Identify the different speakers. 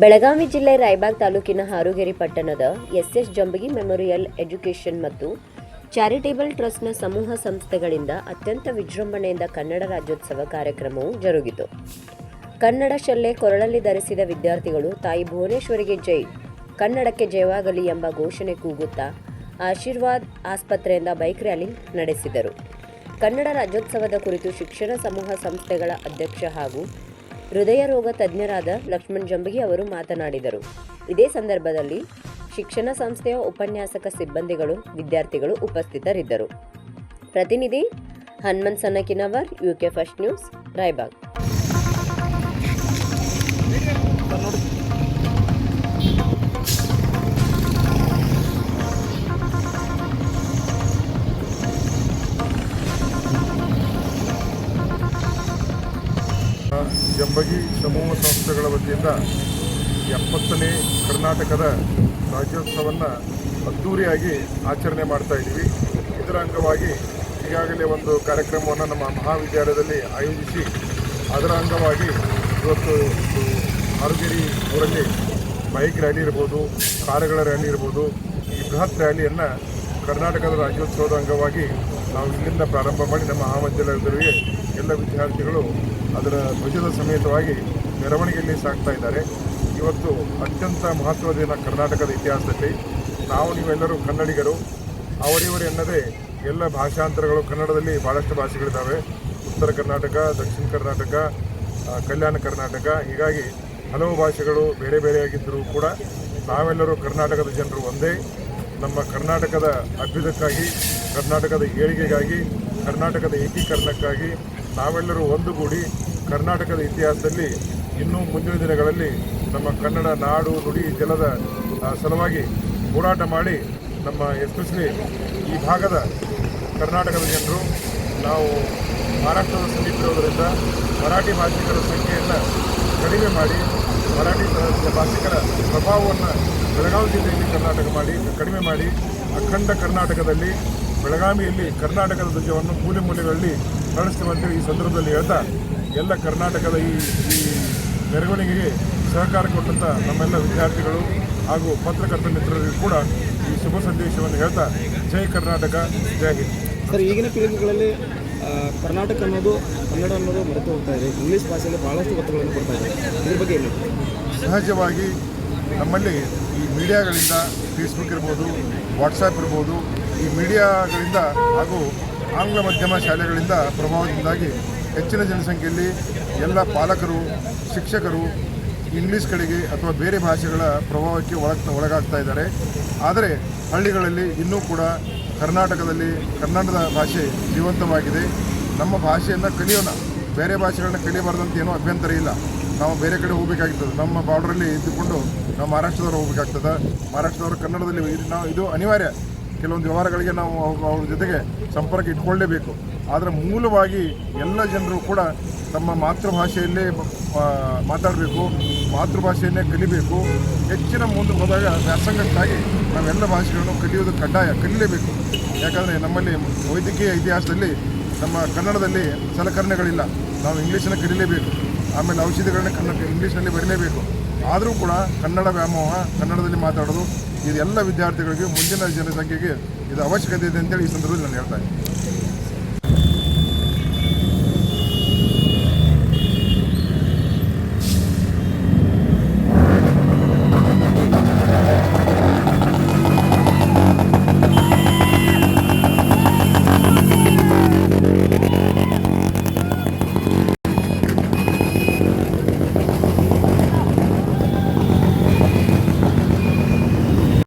Speaker 1: ಬೆಳಗಾವಿ ಜಿಲ್ಲೆ ರಾಯಬಾಗ್ ತಾಲೂಕಿನ ಹಾರುಗೆರೆ ಪಟ್ಟಣದ ಎಸ್ಎಸ್ ಜಂಬಗಿ ಮೆಮೊರಿಯಲ್ ಎಜುಕೇಷನ್ ಮತ್ತು ಚಾರಿಟೇಬಲ್ ಟ್ರಸ್ಟ್ನ ಸಮೂಹ ಸಂಸ್ಥೆಗಳಿಂದ ಅತ್ಯಂತ ವಿಜೃಂಭಣೆಯಿಂದ ಕನ್ನಡ ರಾಜ್ಯೋತ್ಸವ ಕಾರ್ಯಕ್ರಮವು ಜರುಗಿತು. ಕನ್ನಡ ಶಲ್ಲೆ ಕೊರಳಲ್ಲಿ ಧರಿಸಿದ ವಿದ್ಯಾರ್ಥಿಗಳು ತಾಯಿ ಭುವನೇಶ್ವರಿಗೆ ಜೈ, ಕನ್ನಡಕ್ಕೆ ಜಯವಾಗಲಿ ಎಂಬ ಘೋಷಣೆ ಕೂಗುತ್ತಾ ಆಶೀರ್ವಾದ್ ಆಸ್ಪತ್ರೆಯಿಂದ ಬೈಕ್ ರ್ಯಾಲಿ ನಡೆಸಿದರು. ಕನ್ನಡ ರಾಜ್ಯೋತ್ಸವದ ಕುರಿತು ಶಿಕ್ಷಣ ಸಮೂಹ ಸಂಸ್ಥೆಗಳ ಅಧ್ಯಕ್ಷ ಹಾಗೂ ಹೃದಯ ರೋಗ ತಜ್ಞರಾದ ಲಕ್ಷ್ಮಣ್ ಜಂಬಗಿ ಅವರು ಮಾತನಾಡಿದರು. ಇದೇ ಸಂದರ್ಭದಲ್ಲಿ ಶಿಕ್ಷಣ ಸಂಸ್ಥೆಯ ಉಪನ್ಯಾಸಕ ಸಿಬ್ಬಂದಿಗಳು, ವಿದ್ಯಾರ್ಥಿಗಳು ಉಪಸ್ಥಿತರಿದ್ದರು. ಪ್ರತಿನಿಧಿ Hanumant Sannakinavar UK first news, Raibag.
Speaker 2: Jambagi ಸಮೂಹ ಸಂಸ್ಥೆಗಳ ವತಿಯಿಂದ ಎಪ್ಪತ್ತನೇ ಕರ್ನಾಟಕದ ರಾಜ್ಯೋತ್ಸವವನ್ನು ಅದ್ದೂರಿಯಾಗಿ ಆಚರಣೆ ಮಾಡ್ತಾ ಇದ್ದೀವಿ. ಇದರ ಅಂಗವಾಗಿ ಈಗಾಗಲೇ ಒಂದು ಕಾರ್ಯಕ್ರಮವನ್ನು ನಮ್ಮ ಮಹಾವಿದ್ಯಾಲಯದಲ್ಲಿ ಆಯೋಜಿಸಿ, ಅದರ ಅಂಗವಾಗಿ ಇವತ್ತು ಒಂದು ಹಾರುಗೇರಿ ಊರಲ್ಲಿ ಬೈಕ್ ರ್ಯಾಲಿ ಇರ್ಬೋದು, ಕಾರುಗಳ ರ್ಯಾಲಿ ಇರ್ಬೋದು, ಈ ಬೃಹತ್ ರ್ಯಾಲಿಯನ್ನು ಕರ್ನಾಟಕದ ರಾಜ್ಯೋತ್ಸವದ ಅಂಗವಾಗಿ ನಾವು ಇಲ್ಲಿಂದ ಪ್ರಾರಂಭ ಮಾಡಿ ನಮ್ಮ ಮಹಾವಿದ್ಯಾಲಯದವರಿಗೆ ಎಲ್ಲ ವಿದ್ಯಾರ್ಥಿಗಳು ಅದರ ಧ್ವಜದ ಸಮೇತವಾಗಿ ಮೆರವಣಿಗೆಯಲ್ಲಿ ಸಾಗ್ತಾ ಇದ್ದಾರೆ. ಇವತ್ತು ಅತ್ಯಂತ ಮಹತ್ವದ ದಿನ ಕರ್ನಾಟಕದ ಇತಿಹಾಸದಲ್ಲಿ. ನಾವು ನೀವೆಲ್ಲರೂ ಕನ್ನಡಿಗರು. ಅವರಿವರು ಎನ್ನದೇ ಎಲ್ಲ ಭಾಷಾಂತರಗಳು ಕನ್ನಡದಲ್ಲಿ ಭಾಳಷ್ಟು ಭಾಷೆಗಳಿದ್ದಾವೆ. ಉತ್ತರ ಕರ್ನಾಟಕ, ದಕ್ಷಿಣ ಕರ್ನಾಟಕ ಕಲ್ಯಾಣ ಕರ್ನಾಟಕ. ಹೀಗಾಗಿ ಹಲವು ಭಾಷೆಗಳು ಬೇರೆ ಬೇರೆಯಾಗಿದ್ದರೂ ಕೂಡ ನಾವೆಲ್ಲರೂ ಕರ್ನಾಟಕದ ಜನರು ಒಂದೇ. ನಮ್ಮ ಕರ್ನಾಟಕದ ಅಭ್ಯುದಕ್ಕಾಗಿ ಕರ್ನಾಟಕದ ಏಳಿಗೆಗಾಗಿ, ಕರ್ನಾಟಕದ ಏಕೀಕರಣಕ್ಕಾಗಿ ನಾವೆಲ್ಲರೂ ಒಂದುಗೂಡಿ ಕರ್ನಾಟಕದ ಇತಿಹಾಸದಲ್ಲಿ ಇನ್ನೂ ಮುಂದಿನ ದಿನಗಳಲ್ಲಿ ನಮ್ಮ ಕನ್ನಡ ನಾಡು, ನುಡಿ, ಜಲದ ಸಲುವಾಗಿ ಹೋರಾಟ ಮಾಡಿ ನಮ್ಮ ಎಸ್ಪೆಷಲಿ ಈ ಭಾಗದ ಕರ್ನಾಟಕದ ಜನರು, ನಾವು ಮಹಾರಾಷ್ಟ್ರದ ಸಮೀಪ ಇರೋದರಿಂದ ಮರಾಠಿ ಭಾಷಿಕರ ಸಂಖ್ಯೆಯನ್ನು ಕಡಿಮೆ ಮಾಡಿ ಮರಾಠಿ ಭಾಷಿಕರ ಪ್ರಭಾವವನ್ನು ಬೆಳಗಾವಿ ಜಿಲ್ಲೆಯಲ್ಲಿ ಕರ್ನಾಟಕ ಮಾಡಿ, ಕಡಿಮೆ ಮಾಡಿ, ಅಖಂಡ ಕರ್ನಾಟಕದಲ್ಲಿ, ಬೆಳಗಾವಿಯಲ್ಲಿ ಕರ್ನಾಟಕದ ಧ್ವಜವನ್ನು ಮೂಲೆ ಮೂಲೆಗಳಲ್ಲಿ ಕಳಿಸ್ತೇವಂತೇಳಿ ಈ ಸಂದರ್ಭದಲ್ಲಿ ಹೇಳ್ತಾ, ಎಲ್ಲ ಕರ್ನಾಟಕದ ಈ ಈ ಮೆರವಣಿಗೆಗೆ ಸಹಕಾರ ಕೊಟ್ಟಂಥ ನಮ್ಮೆಲ್ಲ ವಿದ್ಯಾರ್ಥಿಗಳು ಹಾಗೂ ಪತ್ರಕರ್ತ ಮಿತ್ರರಿಗೂ ಕೂಡ ಈ ಶುಭ ಸಂದೇಶವನ್ನು ಹೇಳ್ತಾ, ಜೈ ಕರ್ನಾಟಕ, ಜೈ ಹಿಂದ್.
Speaker 3: ಸರ್, ಈಗಿನ ಪೀಳಿಗೆಗಳಲ್ಲಿ ಕರ್ನಾಟಕ ಅನ್ನೋದು, ಕನ್ನಡ ಅನ್ನೋದು ಮರೆತು ಹೋಗ್ತಾ ಇದೆ. ಇಂಗ್ಲೀಷ್ ಭಾಷೆಯಲ್ಲಿ ಭಾಳಷ್ಟು ಒತ್ತುಗಳನ್ನು ಕೊಡ್ತಾ ಇದೆ. ಇದ್ರ ಬಗ್ಗೆ ಏನು
Speaker 2: ಸಹಜವಾಗಿ ನಮ್ಮಲ್ಲಿ ಈ ಮೀಡಿಯಾಗಳಿಂದ ಫೇಸ್ಬುಕ್ ಇರ್ಬೋದು ವಾಟ್ಸಪ್ ಇರ್ಬೋದು, ಈ ಮೀಡಿಯಾಗಳಿಂದ ಹಾಗೂ ಆಂಗ್ಲ ಮಾಧ್ಯಮ ಶಾಲೆಗಳಿಂದ ಪ್ರಭಾವದಿಂದಾಗಿ ಹೆಚ್ಚಿನ ಜನಸಂಖ್ಯೆಯಲ್ಲಿ ಎಲ್ಲ ಪಾಲಕರು, ಶಿಕ್ಷಕರು ಇಂಗ್ಲೀಷ್ ಕಡೆಗೆ ಅಥವಾ ಬೇರೆ ಭಾಷೆಗಳ ಪ್ರಭಾವಕ್ಕೆ ಒಳಗ್ ಒಳಗಾಗ್ತಾ ಇದ್ದಾರೆ. ಆದರೆ ಹಳ್ಳಿಗಳಲ್ಲಿ ಇನ್ನೂ ಕೂಡ ಕರ್ನಾಟಕದಲ್ಲಿ ಕನ್ನಡದ ಭಾಷೆ ಜೀವಂತವಾಗಿದೆ. ನಮ್ಮ ಭಾಷೆಯನ್ನು ಕಲಿಯೋಣ. ಬೇರೆ ಭಾಷೆಗಳನ್ನ ಕಲಿಯಬಾರ್ದಂತ ಏನೂ ಅಭ್ಯಂತರ ಇಲ್ಲ. ನಾವು ಬೇರೆ ಕಡೆ ಹೋಗಬೇಕಾಗ್ತದೆ. ನಮ್ಮ ಬಾರ್ಡ್ರಲ್ಲಿ ಇದ್ದುಕೊಂಡು ನಾವು ಮಹಾರಾಷ್ಟ್ರದವರು ಹೋಗಬೇಕಾಗ್ತದೆ. ಮಹಾರಾಷ್ಟ್ರದವರು ಕನ್ನಡದಲ್ಲಿ ನಾವು ಇದು ಅನಿವಾರ್ಯ. ಕೆಲವೊಂದು ವ್ಯವಹಾರಗಳಿಗೆ ನಾವು ಅವ್ರ ಜೊತೆಗೆ ಸಂಪರ್ಕ ಇಟ್ಕೊಳ್ಳೇಬೇಕು. ಆದರೆ ಮೂಲವಾಗಿ ಎಲ್ಲ ಜನರು ಕೂಡ ತಮ್ಮ ಮಾತೃಭಾಷೆಯಲ್ಲೇ ಮಾತಾಡಬೇಕು, ಮಾತೃಭಾಷೆಯನ್ನೇ ಕಲಿಬೇಕು. ಹೆಚ್ಚಿನ ಮುಂದೆ ಹೋದಾಗ ವ್ಯಾಸಂಗಕ್ಕಾಗಿ ನಾವೆಲ್ಲ ಭಾಷೆಗಳನ್ನು ಕಲಿಯೋದು ಕಡ್ಡಾಯ ಕಲಿಯಲೇಬೇಕು ಯಾಕಂದರೆ ನಮ್ಮಲ್ಲಿ ವೈದ್ಯಕೀಯ ಇತಿಹಾಸದಲ್ಲಿ ನಮ್ಮ ಕನ್ನಡದಲ್ಲಿ ಸಲಕರಣೆಗಳಿಲ್ಲ. ನಾವು ಇಂಗ್ಲೀಷನ್ನು ಕಲಿಯಲೇಬೇಕು ಆಮೇಲೆ ಔಷಧಿಗಳನ್ನ ಕನ್ನಡ ಇಂಗ್ಲೀಷ್ನಲ್ಲಿ ಬರೀಲೇಬೇಕು. ಆದರೂ ಕೂಡ ಕನ್ನಡ ವ್ಯಾಮೋಹ ಕನ್ನಡದಲ್ಲಿ ಮಾತಾಡೋದು ಇದೆಲ್ಲ ವಿದ್ಯಾರ್ಥಿಗಳಿಗೆ ಮುಂದಿನ ಜನಸಂಖ್ಯೆಗೆ ಇದು ಅವಶ್ಯಕತೆ ಇದೆ ಅಂತೇಳಿ ಈ ಸಂದರ್ಭದಲ್ಲಿ ನಾನು ಹೇಳ್ತಾ ಇದ್ದೀನಿ.